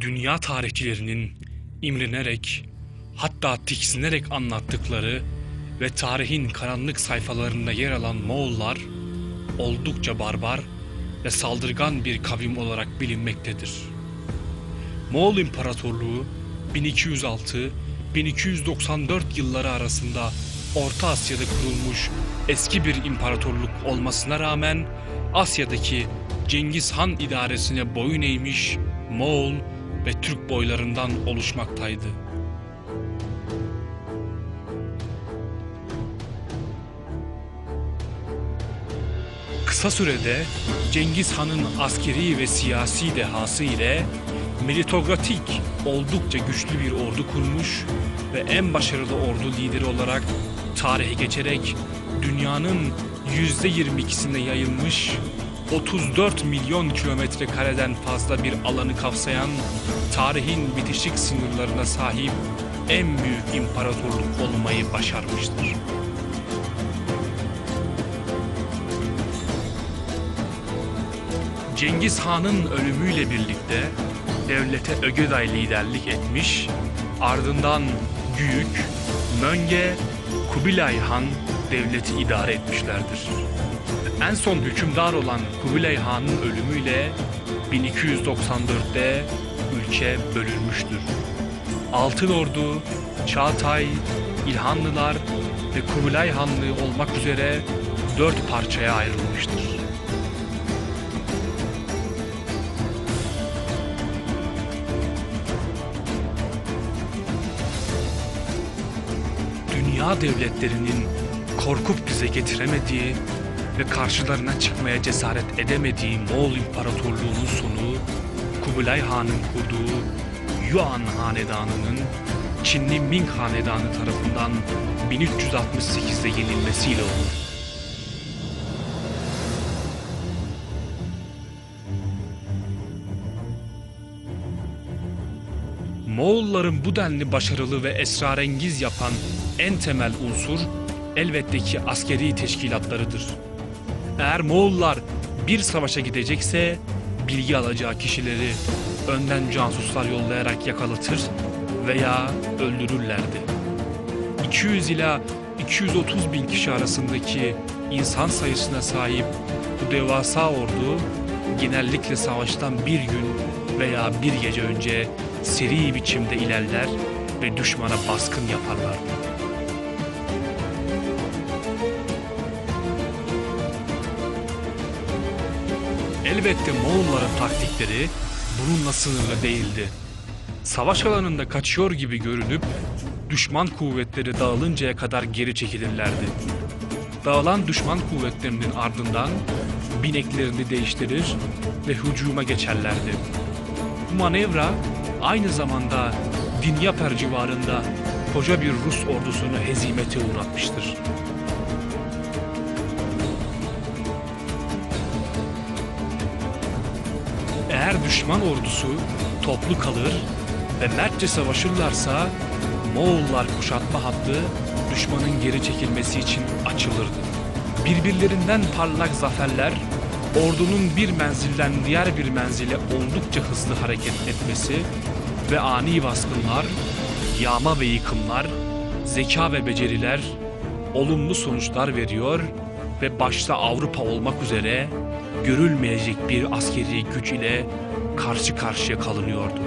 dünya tarihçilerinin imrenerek hatta tiksinerek anlattıkları ve tarihin karanlık sayfalarında yer alan Moğollar oldukça barbar ve saldırgan bir kavim olarak bilinmektedir. Moğol İmparatorluğu 1206-1294 yılları arasında Orta Asya'da kurulmuş eski bir imparatorluk olmasına rağmen Asya'daki Cengiz Han idaresine boyun eğmiş Moğol ve Türk boylarından oluşmaktaydı. Kısa sürede Cengiz Han'ın askeri ve siyasi dehası ile meritokratik oldukça güçlü bir ordu kurmuş ve en başarılı ordu lideri olarak tarihe geçerek dünyanın %22'sine yayılmış 34 milyon kilometre kareden fazla bir alanı kapsayan tarihin bitişik sınırlarına sahip en büyük imparatorluk olmayı başarmıştır. Cengiz Han'ın ölümüyle birlikte devlete Ögeday liderlik etmiş, ardından Güyük, Mönge, Kubilay Han devleti idare etmişlerdir. En son hükümdar olan Kubilay Han'ın ölümüyle 1294'te ülke bölünmüştür. Altın Ordu, Çağatay, İlhanlılar ve Kubilay Hanlığı olmak üzere dört parçaya ayrılmıştır. dünya devletlerinin korkup bize getiremediği ve karşılarına çıkmaya cesaret edemediği Moğol İmparatorluğu'nun sonu Kubilay Han'ın kurduğu Yuan Hanedanı'nın Çinli Ming Hanedanı tarafından 1368'de yenilmesiyle olur. Moğolların bu denli başarılı ve esrarengiz yapan en temel unsur elbette ki askeri teşkilatlarıdır. Eğer Moğollar bir savaşa gidecekse bilgi alacağı kişileri önden casuslar yollayarak yakalatır veya öldürürlerdi. 200 ila 230 bin kişi arasındaki insan sayısına sahip bu devasa ordu genellikle savaştan bir gün veya bir gece önce seri biçimde ilerler ve düşmana baskın yaparlar. Elbette Moğolların taktikleri bununla sınırlı değildi. Savaş alanında kaçıyor gibi görünüp düşman kuvvetleri dağılıncaya kadar geri çekilirlerdi. Dağılan düşman kuvvetlerinin ardından bineklerini değiştirir ve hücuma geçerlerdi. Bu manevra aynı zamanda Dinyaper civarında koca bir Rus ordusunu hezimete uğratmıştır. Eğer düşman ordusu toplu kalır ve mertçe savaşırlarsa Moğollar kuşatma hattı düşmanın geri çekilmesi için açılırdı. Birbirlerinden parlak zaferler ordunun bir menzilden diğer bir menzile oldukça hızlı hareket etmesi ve ani baskınlar, yağma ve yıkımlar, zeka ve beceriler olumlu sonuçlar veriyor ve başta Avrupa olmak üzere görülmeyecek bir askeri güç ile karşı karşıya kalınıyordu.